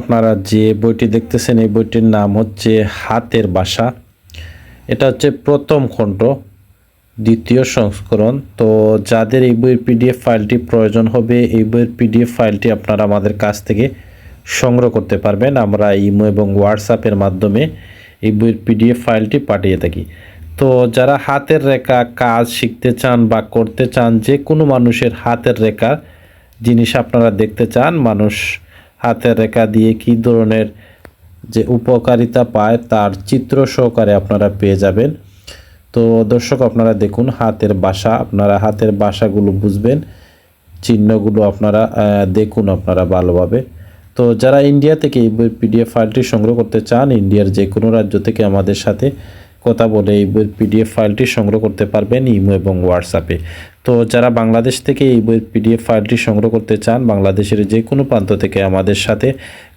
আপনারা যে বইটি দেখতেছেন, এই বইটির নাম হচ্ছে হাতের বাসা। এটা হচ্ছে প্রথম খণ্ড, দ্বিতীয় সংস্করণ। তো যাদের এই বইয়ের পিডিএফ ফাইলটি প্রয়োজন হবে, এই বইয়ের পিডিএফ ফাইলটি আপনারা আমাদের কাছ থেকে সংগ্রহ করতে পারবেন। আমরা ইমো এবং হোয়াটসঅ্যাপের মাধ্যমে এই বইয়ের পিডিএফ ফাইলটি পাঠিয়ে থাকি। তো যারা হাতের রেখা কাজ শিখতে চান বা করতে চান, যে কোনো মানুষের হাতের রেখা জিনিস আপনারা দেখতে চান, মানুষ হাতের রেখা দিয়ে কী ধরনের যে উপকারিতা পায় তার চিত্র সহকারে আপনারা পেয়ে যাবেন। তো দর্শক, আপনারা দেখুন হাতের বাসা, আপনারা হাতের বাসাগুলো বুঝবেন, চিহ্নগুলো আপনারা দেখুন আপনারা ভালোভাবে। তো যারা ইন্ডিয়া থেকে এই পিডিএফ ফাইলটি সংগ্রহ করতে চান, ইন্ডিয়ার যে কোনো রাজ্য থেকে আমাদের সাথে কথা বলে এই বইয়ের পিডিএফ ফাইলটি সংগ্রহ করতে পারবেন ইমো এবং হোয়াটসঅ্যাপে তো যারা বাংলাদেশ থেকে এই বইয়ের পিডিএফ ফাইলটি সংগ্রহ করতে চান, বাংলাদেশের যে কোনো প্রান্ত থেকে আমাদের সাথে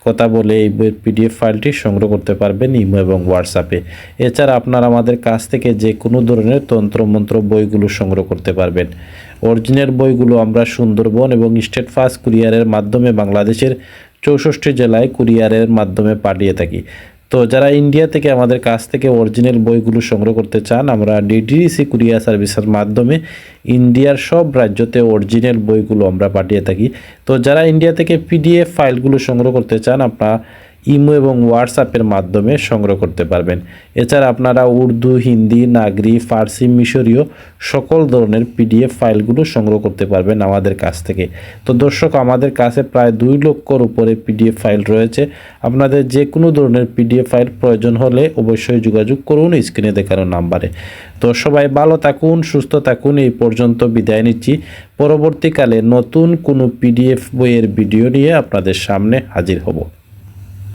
কথা বলে এই বইয়ের পিডিএফ ফাইলটি সংগ্রহ করতে পারবেন ইমো এবং হোয়াটসঅ্যাপে এছাড়া আপনারা আমাদের কাছ থেকে যে কোনো ধরনের তন্ত্রমন্ত্র বইগুলো সংগ্রহ করতে পারবেন। অরিজিনাল বইগুলো আমরা সুন্দরবন এবং স্টেট ফাস্ট কুরিয়ারের মাধ্যমে বাংলাদেশের চৌষট্টি জেলায় কুরিয়ারের মাধ্যমে পাঠিয়ে থাকি। তো যারা ইন্ডিয়া থেকে আমাদের কাছ থেকে অরিজিনাল বইগুলো সংগ্রহ করতে চান, আমরা ডিডিসি কুরিয়ার সার্ভিসের মাধ্যমে ইন্ডিয়ার সব রাজ্যতে অরিজিনাল বইগুলো আমরা পাঠিয়ে থাকি। তো যারা ইন্ডিয়া থেকে পিডিএফ ফাইলগুলো সংগ্রহ করতে চান, আপনারা ইমো এবং হোয়াটসঅ্যাপের মাধ্যমে সংগ্রহ করতে পারবেন। এছাড়া আপনারা উর্দু, হিন্দি, নাগরি, ফার্সি, মিশরীয় সকল ধরনের পিডিএফ ফাইলগুলো সংগ্রহ করতে পারবেন আমাদের কাছ থেকে। তো দর্শক, আমাদের কাছে প্রায় দুই লক্ষর উপরে পিডিএফ ফাইল রয়েছে। আপনাদের যে কোনো ধরনের পিডিএফ ফাইল প্রয়োজন হলে অবশ্যই যোগাযোগ করুন স্ক্রিনে দেখানো নাম্বারে। তো সবাই ভালো থাকুন, সুস্থ থাকুন, এই পর্যন্ত বিদায় নিচ্ছি। পরবর্তীকালে নতুন কোনো পিডিএফ বইয়ের ভিডিও নিয়ে আপনাদের সামনে হাজির হব।